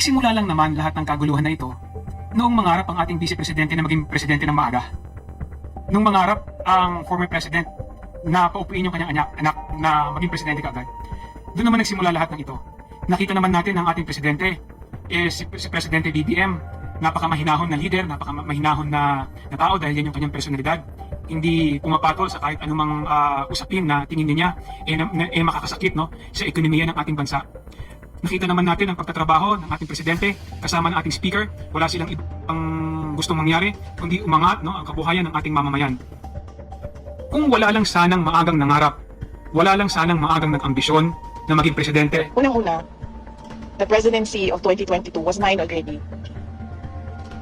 Simula lang naman lahat ng kaguluhan na ito noong mangarap ang ating vice presidente na maging presidente ng maaga. Nung mangarap ang former president na paupuin yung kanyang anak, anak na maging presidente kaagad. Doon naman nagsimula lahat ng ito. Nakita naman natin ang ating presidente, eh, si, si Presidente BBM, napakamahinahon na leader, napakamahinahon na, na tao dahil yan yung kanyang personalidad. Hindi pumapatol sa kahit anumang ah, usapin na tingin niya eh, na- eh, makakasakit no, sa ekonomiya ng ating bansa. Nakita naman natin ang pagtatrabaho ng ating presidente kasama ng ating speaker. Wala silang ibang gustong mangyari kundi umangat no, ang kabuhayan ng ating mamamayan. Kung wala lang sanang maagang nangarap, wala lang sanang maagang nag-ambisyon na maging presidente, Unang-una, the presidency of 2022 was mine already.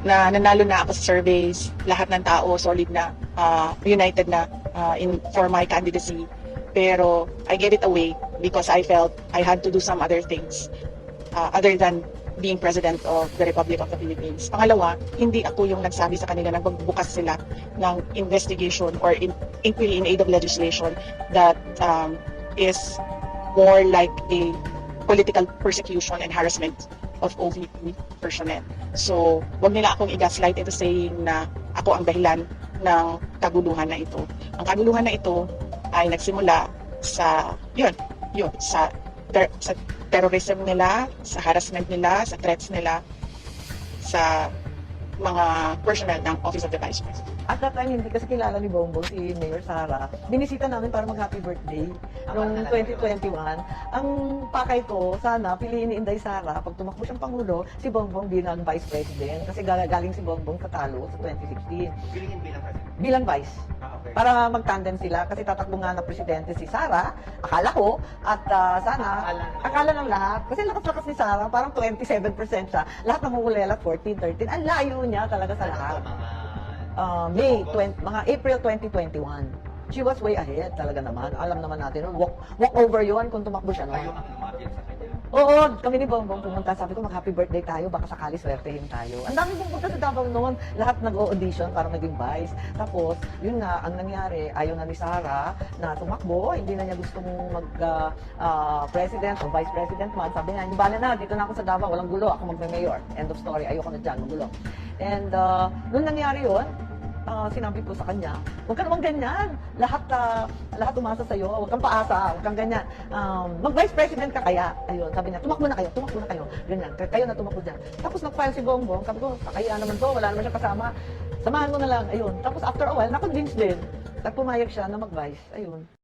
Na nanalo na ako sa surveys, lahat ng tao solid na, ah, united na ah, in for my candidacy. Pero I gave it away because I felt I had to do some other things ah, other than being president of the Republic of the Philippines. Pangalawa, hindi ako yung nagsabi sa kanila na magbukas sila ng investigation or in, inquiry in aid of legislation that um, is more like a political persecution and harassment of OVP personnel. So, wag nila akong i-gaslight into saying na ako ang dahilan ng kaguluhan na ito. Ang kaguluhan na ito ay nagsimula sa, yun, yun, sa, ter- sa terrorism nila, sa harassment nila, sa threats nila, sa mga personnel ng Office of the Vice President. At that time, hindi kasi kilala ni Bongbong si Mayor Sara. Binisita namin para mag-happy birthday noong 2021. Ang pakay ko, sana piliin ni Inday Sara, pag tumakbo siyang Pangulo, si Bongbong bilang Vice President. Kasi gal- galing si Bongbong sa talo sa 2016. Pilingin bilang president. Bilang Vice. Ah, okay. Para mag-tandem sila kasi tatakbo nga na presidente si Sara, akala ko, at ah, sana, Akala. akala ng lahat. Kasi lakas-lakas ni Sara, parang 27% siya. Lahat ng mumulela, 14, 13. Ang layo niya talaga sa lahat. Uh, May 20, mga April 2021. She was way ahead talaga naman. Alam naman natin, walk, walk over yun kung tumakbo siya. No? ang lumapit sa kanya. Oo, kami ni Bongbong pumunta. Sabi ko, mag-happy birthday tayo. Baka sakali swertehin tayo. Ang dami pumunta sa Davao noon. Lahat nag-audition para maging vice. Tapos, yun nga, ang nangyari, ayaw na ni Sara na tumakbo. Hindi na niya gustong mag-president o vice president man. Sabi niya, bala na, dito na ako sa Davao. Walang gulo. Ako magme-mayor. End of story. Ayoko na dyan, magulo. And uh, nung nangyari yun, ah, sinabi ko sa kanya, huwag ka naman ganyan. Lahat, ah, lahat umasa sa'yo. Huwag kang paasa. Huwag kang ganyan. Um, Mag-vice president ka kaya. Ayun, sabi niya, tumakbo na kayo, tumakbo na kayo. Ganyan, Kay- kayo na tumakbo dyan. Tapos nag-file si Bongbong. Sabi ko, kakaya naman to, wala naman siya kasama. Samahan mo na lang. Ayun. Tapos after a while, na-convince din. At pumayag siya na mag-vice. Ayun.